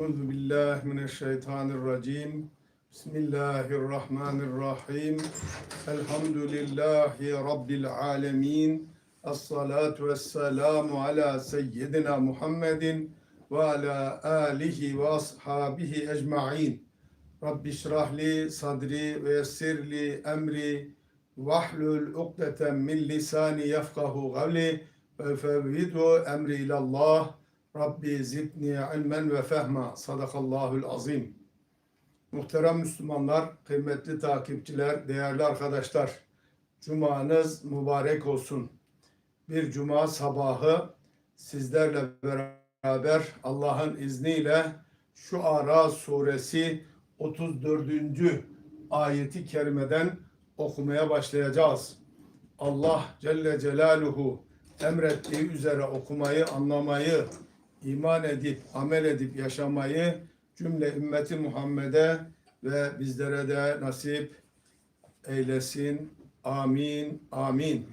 Euzu billahi mineşşeytanirracim. Bismillahirrahmanirrahim. Elhamdülillahi rabbil alamin. Es-salatu vesselamu ala seyyidina Muhammedin ve ala alihi ve ashabihi ecmaîn. Rabbi şrah li sadri ve yessir li emri vahlul ukdeten min lisani yefkahu gavli ve fevvidu emri ilallah. Rabbi zidni ilmen ve fehma. Sadakallahul azim. Muhterem Müslümanlar, kıymetli takipçiler, değerli arkadaşlar. Cumanız mübarek olsun. Bir cuma sabahı sizlerle beraber Allah'ın izniyle şu Ara suresi 34. ayeti kerimeden okumaya başlayacağız. Allah Celle Celaluhu emrettiği üzere okumayı, anlamayı, iman edip, amel edip yaşamayı cümle ümmeti Muhammed'e ve bizlere de nasip eylesin. Amin, amin.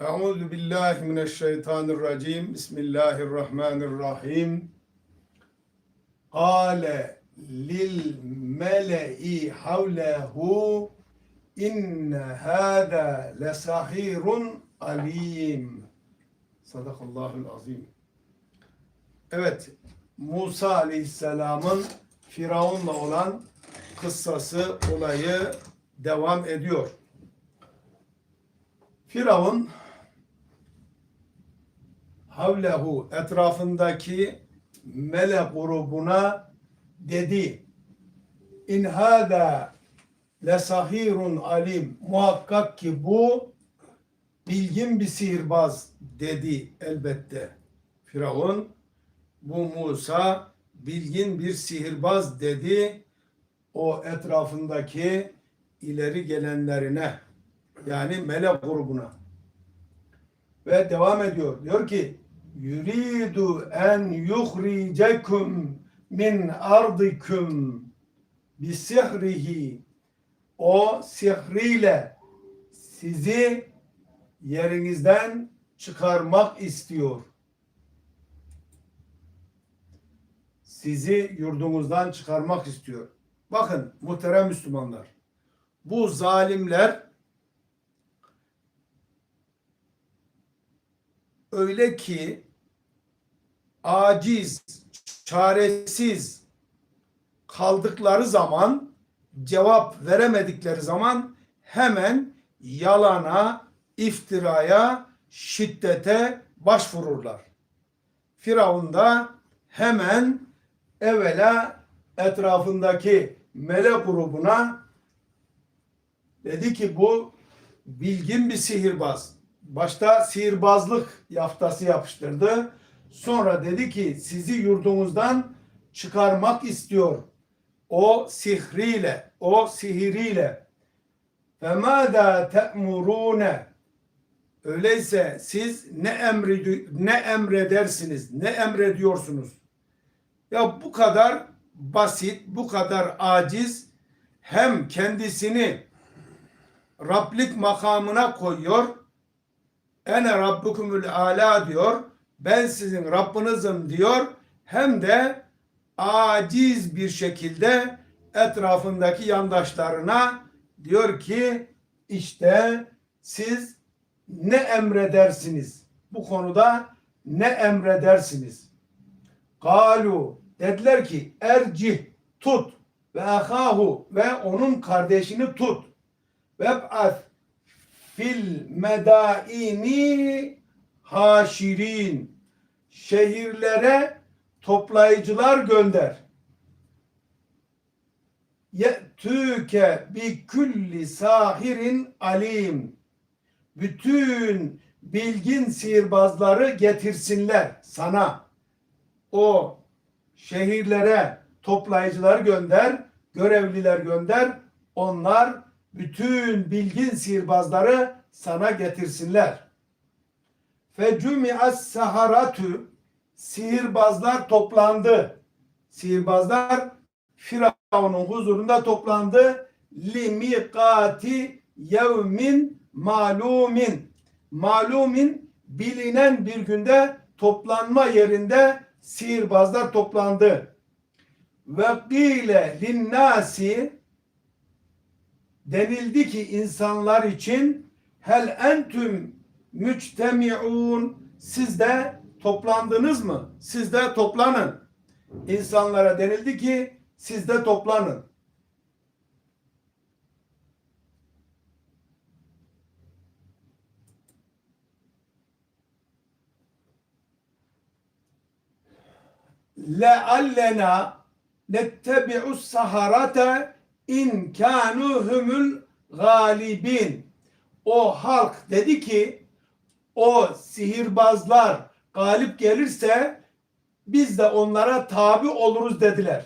Euzu billahi mineşşeytanirracim. Bismillahirrahmanirrahim. Kale lil mele'i havlehu inne hâdâ lesahirun alim. Sadakallahul azim. Evet, Musa Aleyhisselam'ın Firavun'la olan kıssası, olayı devam ediyor. Firavun havlehu etrafındaki melek grubuna dedi in hâdâ lesahirun alim muhakkak ki bu bilgin bir sihirbaz dedi elbette. Firavun bu Musa bilgin bir sihirbaz dedi o etrafındaki ileri gelenlerine yani melek grubuna ve devam ediyor. Diyor ki yuridu en yuhricekum min ardikum bi sihrihi o sihriyle sizi yerinizden çıkarmak istiyor. Sizi yurdunuzdan çıkarmak istiyor. Bakın muhterem Müslümanlar. Bu zalimler öyle ki aciz, çaresiz kaldıkları zaman cevap veremedikleri zaman hemen yalana, iftiraya, şiddete başvururlar. Firavun da hemen evvela etrafındaki melek grubuna dedi ki bu bilgin bir sihirbaz. Başta sihirbazlık yaftası yapıştırdı. Sonra dedi ki sizi yurdunuzdan çıkarmak istiyor. O sihriyle, o sihiriyle. فَمَاذَا تَأْمُرُونَ Öyleyse siz ne emri ne emredersiniz, ne emrediyorsunuz? Ya bu kadar basit, bu kadar aciz hem kendisini Rablik makamına koyuyor. Ene rabbukumul ala diyor. Ben sizin Rabbinizim diyor. Hem de aciz bir şekilde etrafındaki yandaşlarına diyor ki işte siz ne emredersiniz? Bu konuda ne emredersiniz? Galu dediler ki ercih tut ve ahahu ve onun kardeşini tut. Ve b'ath fil medaini haşirin şehirlere toplayıcılar gönder. Ye'tüke bi külli sahirin alim. Bütün bilgin sihirbazları getirsinler sana. O şehirlere toplayıcılar gönder, görevliler gönder. Onlar bütün bilgin sihirbazları sana getirsinler. Fecumi'as saharatu sihirbazlar toplandı. Sihirbazlar Firavun'un huzurunda toplandı. Limikati yevmin malumin. Malumin bilinen bir günde toplanma yerinde sihirbazlar toplandı. Ve kîle linnâsi denildi ki insanlar için hel entüm müctemi'un siz de toplandınız mı? Siz de toplanın. İnsanlara denildi ki siz de toplanın. Leallena nettebi'us saharate in kanu humul galibin. O halk dedi ki o sihirbazlar galip gelirse biz de onlara tabi oluruz dediler.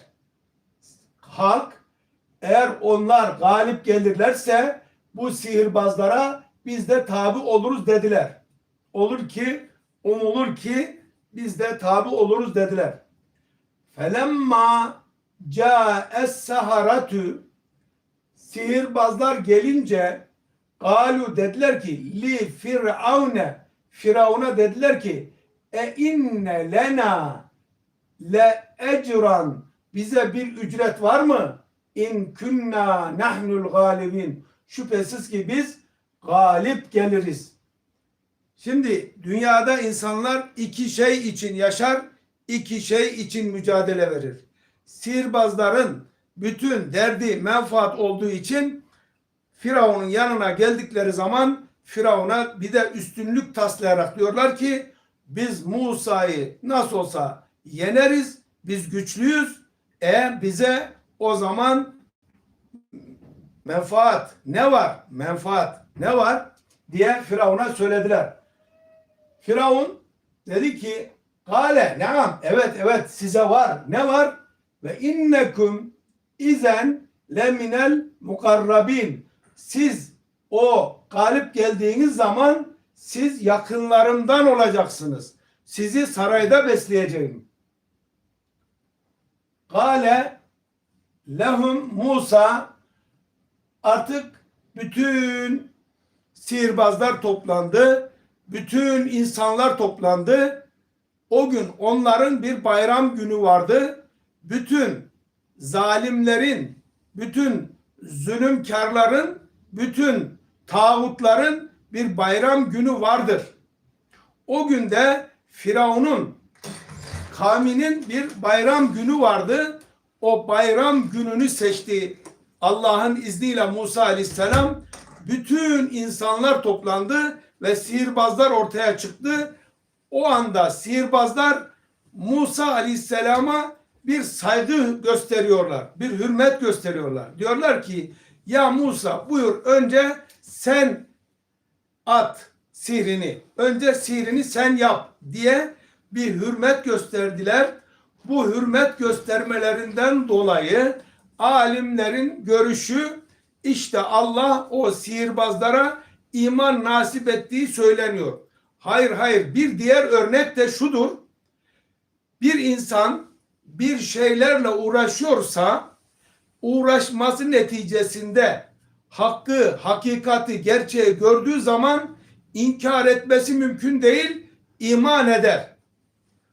Halk eğer onlar galip gelirlerse bu sihirbazlara biz de tabi oluruz dediler. Olur ki umulur ki biz de tabi oluruz dediler. Felemma ca'es saharatu sihirbazlar gelince galu dediler ki li firavne firavuna dediler ki e inne lena le ecran bize bir ücret var mı? İn kunna nahnul galibin. Şüphesiz ki biz galip geliriz. Şimdi dünyada insanlar iki şey için yaşar, iki şey için mücadele verir. Sihirbazların bütün derdi menfaat olduğu için Firavun'un yanına geldikleri zaman Firavun'a bir de üstünlük taslayarak diyorlar ki biz Musa'yı nasıl olsa yeneriz, biz güçlüyüz. E bize o zaman menfaat ne var? Menfaat ne var? diye Firavun'a söylediler. Firavun dedi ki Kale neam evet evet size var. Ne var? Ve innekum izen leminel mukarrabin. Siz o galip geldiğiniz zaman siz yakınlarımdan olacaksınız. Sizi sarayda besleyeceğim. Kale lehum Musa artık bütün sihirbazlar toplandı. Bütün insanlar toplandı. O gün onların bir bayram günü vardı. Bütün zalimlerin, bütün zulümkarların, bütün tağutların bir bayram günü vardır. O günde Firavun'un kavminin bir bayram günü vardı. O bayram gününü seçti. Allah'ın izniyle Musa aleyhisselam bütün insanlar toplandı ve sihirbazlar ortaya çıktı. O anda sihirbazlar Musa aleyhisselama bir saygı gösteriyorlar. Bir hürmet gösteriyorlar. Diyorlar ki ya Musa buyur önce sen at sihrini. Önce sihrini sen yap diye bir hürmet gösterdiler. Bu hürmet göstermelerinden dolayı alimlerin görüşü işte Allah o sihirbazlara iman nasip ettiği söyleniyor. Hayır hayır bir diğer örnek de şudur. Bir insan bir şeylerle uğraşıyorsa uğraşması neticesinde hakkı, hakikati, gerçeği gördüğü zaman inkar etmesi mümkün değil, iman eder.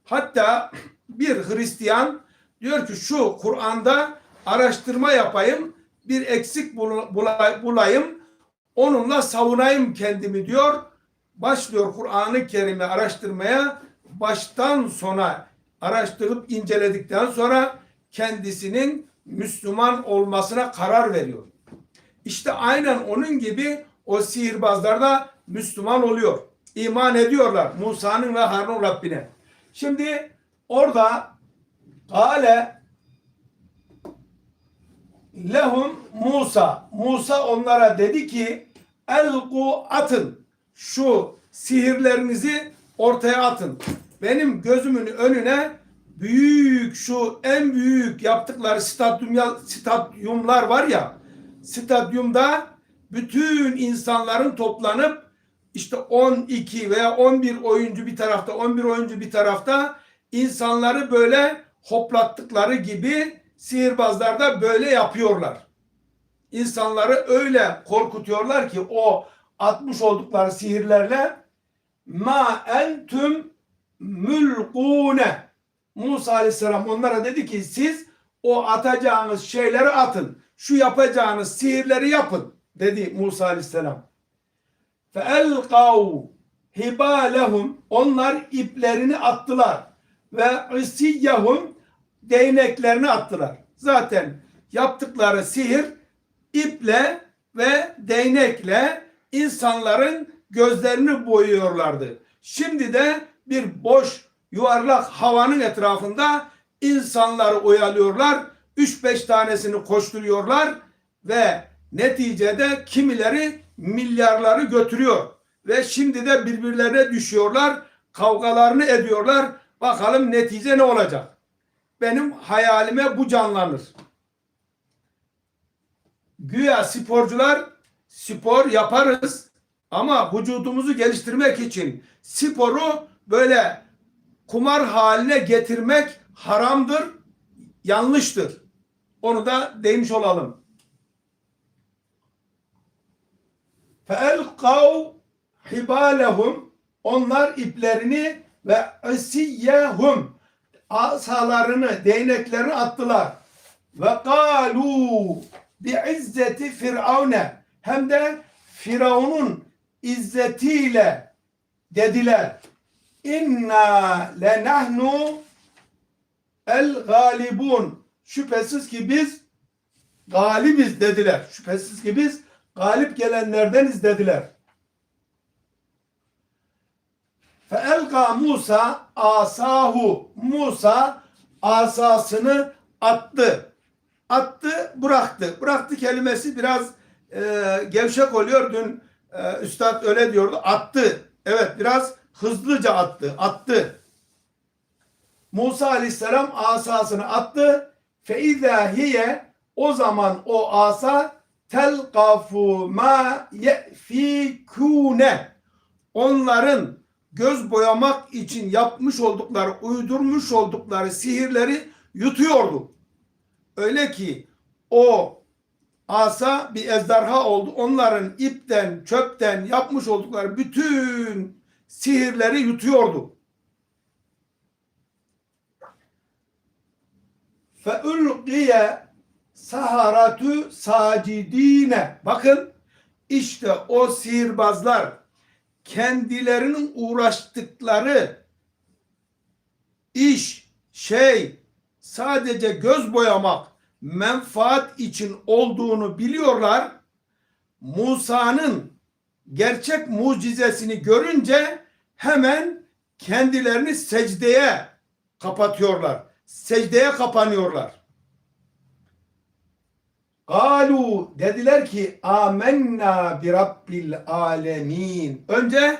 Hatta bir Hristiyan diyor ki şu Kur'an'da araştırma yapayım, bir eksik bulayım, onunla savunayım kendimi diyor. Başlıyor Kur'an-ı Kerim'i araştırmaya, baştan sona araştırıp inceledikten sonra kendisinin Müslüman olmasına karar veriyor. İşte aynen onun gibi o sihirbazlar da Müslüman oluyor. İman ediyorlar Musa'nın ve Harun Rabbine. Şimdi orada Kale lehum Musa. Musa onlara dedi ki elku atın. Şu sihirlerinizi ortaya atın. Benim gözümün önüne büyük şu en büyük yaptıkları stadyum, stadyumlar var ya stadyumda bütün insanların toplanıp işte 12 veya 11 oyuncu bir tarafta 11 oyuncu bir tarafta insanları böyle hoplattıkları gibi sihirbazlar da böyle yapıyorlar. İnsanları öyle korkutuyorlar ki o atmış oldukları sihirlerle ma entüm mülkune Musa aleyhisselam onlara dedi ki siz o atacağınız şeyleri atın. Şu yapacağınız sihirleri yapın dedi Musa aleyhisselam. Fe elkav hibalehum onlar iplerini attılar ve isiyyahum değneklerini attılar. Zaten yaptıkları sihir iple ve değnekle insanların gözlerini boyuyorlardı. Şimdi de bir boş yuvarlak havanın etrafında insanları oyalıyorlar. 3-5 tanesini koşturuyorlar ve neticede kimileri milyarları götürüyor. Ve şimdi de birbirlerine düşüyorlar, kavgalarını ediyorlar. Bakalım netice ne olacak? Benim hayalime bu canlanır. Güya sporcular spor yaparız ama vücudumuzu geliştirmek için sporu böyle kumar haline getirmek haramdır, yanlıştır. Onu da demiş olalım. فَاَلْقَوْ hibalehum onlar iplerini ve isiyyehum asalarını, değneklerini attılar. Ve kalu bi izzeti firavune hem de Firavun'un izzetiyle dediler. İnna lenahnu el galibun. Şüphesiz ki biz galibiz dediler. Şüphesiz ki biz galip gelenlerdeniz dediler. Feelga Musa asahu. Musa asasını attı. Attı, bıraktı. Bıraktı kelimesi biraz e, gevşek oluyor. Dün e, üstad öyle diyordu. Attı. Evet, biraz hızlıca attı. Attı. Musa aleyhisselam asasını attı. Feiza hiye o zaman o asa telkafu ma yefikune onların göz boyamak için yapmış oldukları, uydurmuş oldukları sihirleri yutuyordu. Öyle ki o asa bir ejderha oldu. Onların ipten, çöpten yapmış oldukları bütün sihirleri yutuyordu. فَاُلْقِيَ saharatu sacidine. Bakın işte o sihirbazlar kendilerinin uğraştıkları iş, şey sadece göz boyamak, menfaat için olduğunu biliyorlar. Musa'nın gerçek mucizesini görünce hemen kendilerini secdeye kapatıyorlar. Secdeye kapanıyorlar. Galu dediler ki amenna bi rabbil alemin. Önce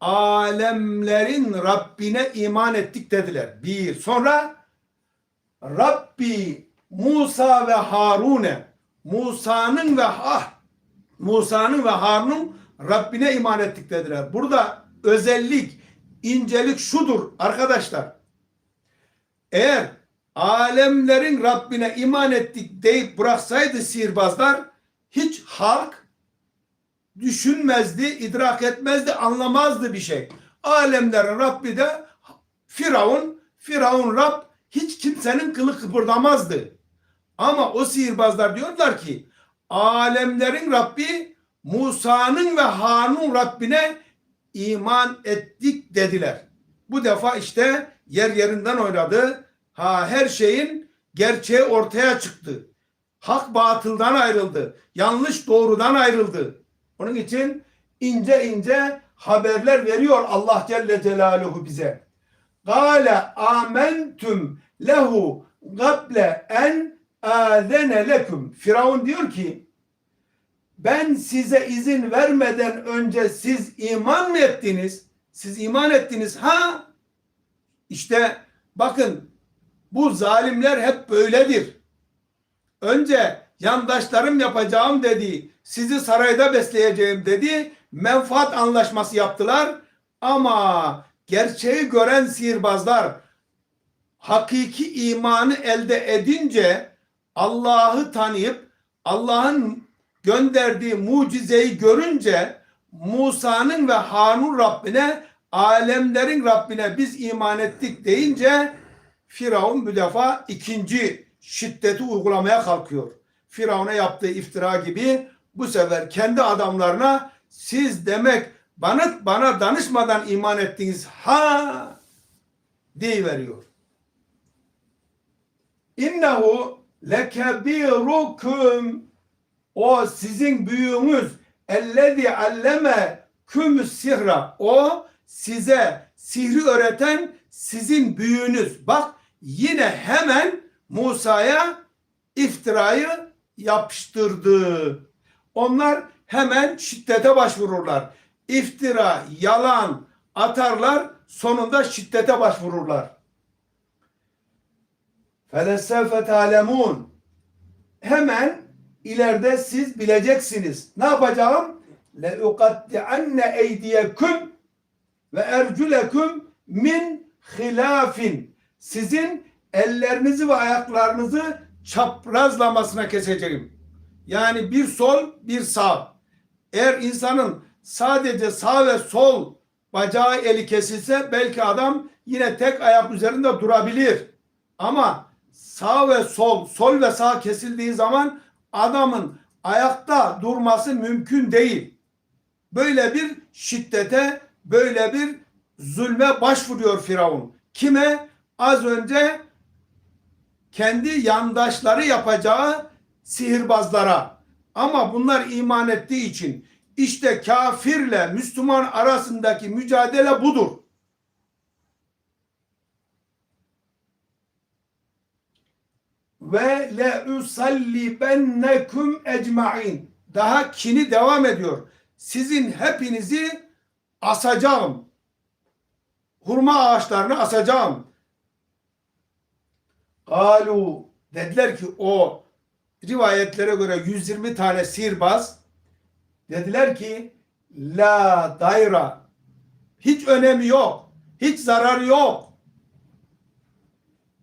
alemlerin Rabbine iman ettik dediler. Bir. Sonra Rabbi Musa ve Harun'e Musa'nın ve ah Musa'nın ve Harun'un Rabbine iman ettik dediler. Burada özellik, incelik şudur arkadaşlar. Eğer alemlerin Rabbine iman ettik deyip bıraksaydı sihirbazlar hiç halk düşünmezdi, idrak etmezdi, anlamazdı bir şey. Alemlerin Rabbi de Firavun, Firavun Rab hiç kimsenin kılı kıpırdamazdı. Ama o sihirbazlar diyorlar ki alemlerin Rabbi Musa'nın ve Harun Rabbine iman ettik dediler. Bu defa işte yer yerinden oynadı Ha her şeyin gerçeği ortaya çıktı. Hak batıldan ayrıldı. Yanlış doğrudan ayrıldı. Onun için ince ince haberler veriyor Allah Celle Celaluhu bize. Gale amentüm lehu gable en azene leküm. Firavun diyor ki ben size izin vermeden önce siz iman mı ettiniz? Siz iman ettiniz. Ha? İşte bakın bu zalimler hep böyledir. Önce yandaşlarım yapacağım dedi. Sizi sarayda besleyeceğim dedi. Menfaat anlaşması yaptılar. Ama gerçeği gören sihirbazlar hakiki imanı elde edince Allah'ı tanıyıp Allah'ın gönderdiği mucizeyi görünce Musa'nın ve Harun Rabbine alemlerin Rabbine biz iman ettik deyince Firavun bu defa ikinci şiddeti uygulamaya kalkıyor. Firavun'a yaptığı iftira gibi bu sefer kendi adamlarına siz demek bana bana danışmadan iman ettiniz ha veriyor. İnnehu lekebirukum o sizin büyüğünüz ellezî alleme kümüs sihra o size sihri öğreten sizin büyüğünüz. Bak yine hemen Musa'ya iftirayı yapıştırdı. Onlar hemen şiddete başvururlar. İftira, yalan atarlar, sonunda şiddete başvururlar. Felessevfe talemun. Hemen ileride siz bileceksiniz. Ne yapacağım? Le uqatti'anne eydiyeküm ve ercüleküm min hilafin. Sizin ellerinizi ve ayaklarınızı çaprazlamasına keseceğim. Yani bir sol, bir sağ. Eğer insanın sadece sağ ve sol bacağı eli kesilse belki adam yine tek ayak üzerinde durabilir. Ama sağ ve sol, sol ve sağ kesildiği zaman adamın ayakta durması mümkün değil. Böyle bir şiddete, böyle bir zulme başvuruyor Firavun. Kime? Az önce kendi yandaşları yapacağı sihirbazlara. Ama bunlar iman ettiği için işte kafirle Müslüman arasındaki mücadele budur. Ve le usallibennekum ecmain. Daha kini devam ediyor. Sizin hepinizi asacağım. Hurma ağaçlarını asacağım. Galu dediler ki o rivayetlere göre 120 tane sihirbaz dediler ki la dayra hiç önemi yok. Hiç zararı yok.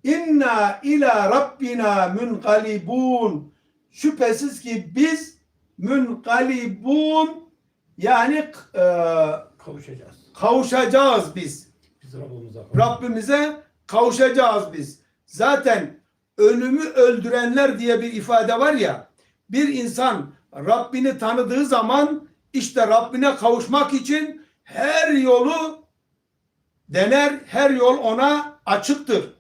İnna ila rabbina munqalibun. Şüphesiz ki biz munqalibun yani e, Kavuşacağız. kavuşacağız biz. Biz Rabbimize Rabbimize kavuşacağız biz. Zaten ölümü öldürenler diye bir ifade var ya. Bir insan Rabbini tanıdığı zaman işte Rabbine kavuşmak için her yolu dener, her yol ona açıktır.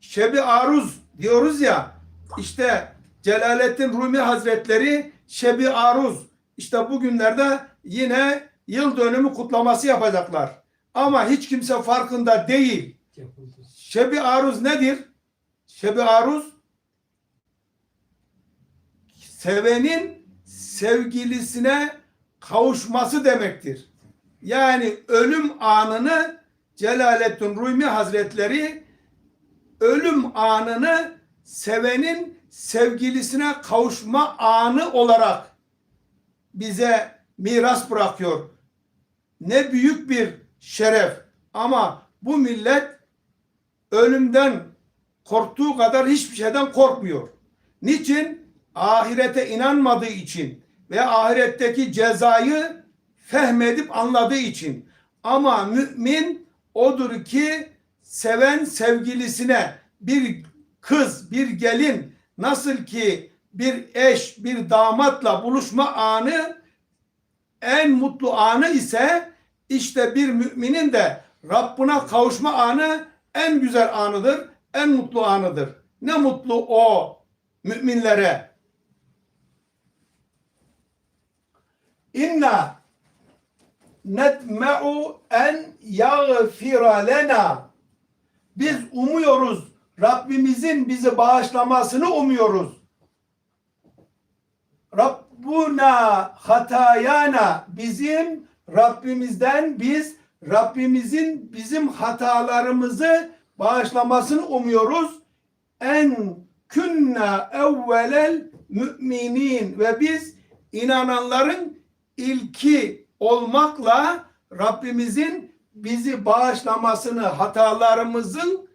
Şebi Aruz diyoruz ya işte Celaleddin Rumi Hazretleri Şebi Aruz işte bugünlerde yine yıl dönümü kutlaması yapacaklar. Ama hiç kimse farkında değil. Şebi aruz nedir? Şebi aruz sevenin sevgilisine kavuşması demektir. Yani ölüm anını Celaleddin Rumi Hazretleri ölüm anını sevenin sevgilisine kavuşma anı olarak bize miras bırakıyor. Ne büyük bir şeref. Ama bu millet ölümden korktuğu kadar hiçbir şeyden korkmuyor. Niçin? Ahirete inanmadığı için ve ahiretteki cezayı fehmedip anladığı için. Ama mümin odur ki seven sevgilisine bir kız, bir gelin nasıl ki bir eş, bir damatla buluşma anı en mutlu anı ise işte bir müminin de Rabbına kavuşma anı en güzel anıdır, en mutlu anıdır. Ne mutlu o müminlere. İnna netme'u en yagfira lena. Biz umuyoruz Rabbimizin bizi bağışlamasını umuyoruz. Rabbuna hatayana bizim Rabbimizden biz Rabbimizin bizim hatalarımızı bağışlamasını umuyoruz. En künna evvelel müminin ve biz inananların ilki olmakla Rabbimizin bizi bağışlamasını, hatalarımızın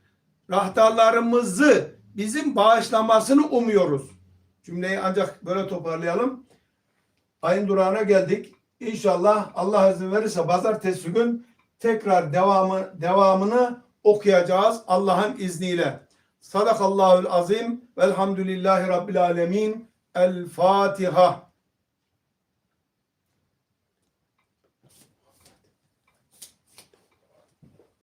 hatalarımızı bizim bağışlamasını umuyoruz. Cümleyi ancak böyle toparlayalım. Ayın durağına geldik. İnşallah Allah izin verirse pazartesi gün tekrar devamı devamını okuyacağız Allah'ın izniyle. Sadakallahul azim. Velhamdülillahi Rabbil alemin. El Fatiha.